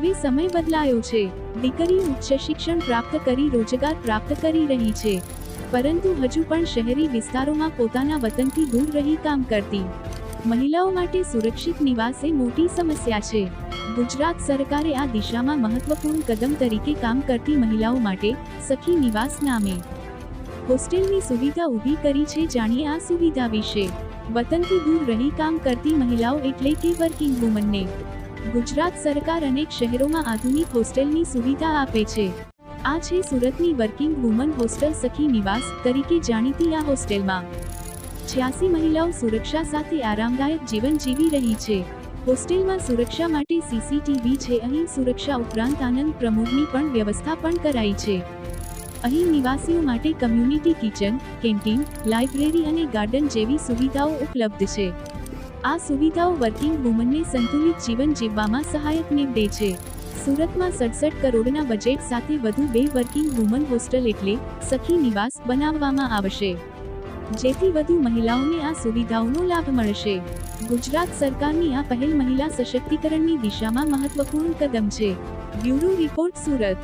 સમય બદલાયો છે. દીકરી ઉચ્ચ શિક્ષણ પ્રાપ્ત કરી, રોજગાર પ્રાપ્ત કરી રહી છે. પરંતુ હજુ પણ શહેરી વિસ્તારોમાં પોતાના વતનથી દૂર રહી કામ કરતી. મહિલાઓ માટે સુરક્ષિત નિવાસ એ મોટી સમસ્યા છે. ગુજરાત સરકારે આ દિશામાં મહત્વપૂર્ણ કદમ તરીકે કામ કરતી મહિલાઓ માટે સખી નિવાસ નામે હોસ્ટેલની સુવિધા ઊભી કરી છે. જાણીએ આ સુવિધા વિશે. વતનથી દૂર રહી કામ કરતી મહિલાઓ એટલે કે વર્કિંગ વુમનને. ગુજરાત સરકાર અનેક શહેરોમાં આધુનિક હોસ્ટેલની સુવિધા આપે છે. આ છે સુરતની વર્કિંગ વુમન હોસ્ટેલ સખી નિવાસ તરીકે જાણીતી આ હોસ્ટેલમાં. છ્યાસી મહિલાઓ સુરક્ષા સાથે આરામદાયક જીવન જીવી રહી છે. હોસ્ટેલમાં સુરક્ષા માટે સીસીટીવી છે. અહીં સુરક્ષા ઉપરાંત આનંદ પ્રમોદની પણ વ્યવસ્થા પણ કરાઈ છે. અહીં નિવાસીઓ માટે કમ્યુનિટી કિચન કેન્ટીન લાઇબ્રેરી અને ગાર્ડન જેવી સુવિધાઓ ઉપલબ્ધ છે. આ સુવિધાઓ વર્કિંગ વુમનને સંતુલિત જીવન જીવવામાં સહાયક નીવડે છે. સુરતમાં સડસઠ કરોડના બજેટ સાથે વધુ બે વર્કિંગ વુમન હોસ્ટેલ એટલે સખી નિવાસ બનાવવામાં આવશે. જેથી વધુ મહિલાઓને આ સુવિધાઓનો લાભ મળશે. ગુજરાત સરકારની આ પહેલ મહિલા સશક્તિકરણની દિશામાં મહત્વપૂર્ણ કદમ છે. Bureau report Surat.